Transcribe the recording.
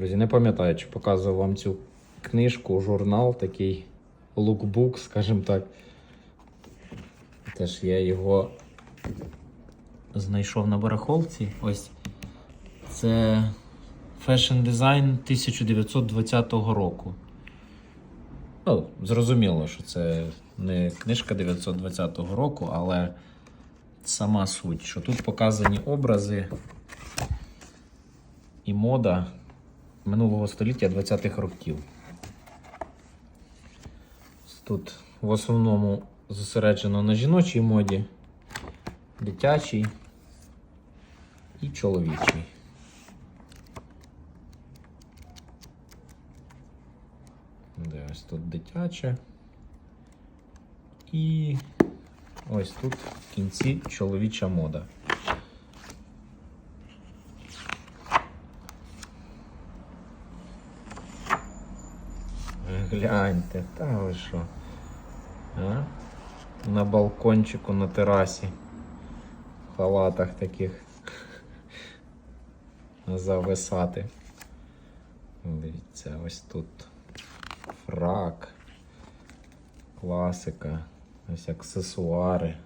Друзі, не пам'ятаю, чи показував вам цю книжку, журнал, такий лукбук, скажімо так. Теж я його знайшов на барахолці. Ось це Fashion Design 1920 року. Ну, зрозуміло, що це не книжка 920 року, але сама суть, що тут показані образи і мода минулого століття 20-х років. Тут в основному зосереджено на жіночій моді, дитячій і чоловічій. Де ось тут дитяче. І ось тут в кінці чоловіча мода. Гляньте, та ви що? А? На балкончику на терасі. В халатах таких. Зависати. Дивіться, ось тут фрак, класика, ось аксесуари.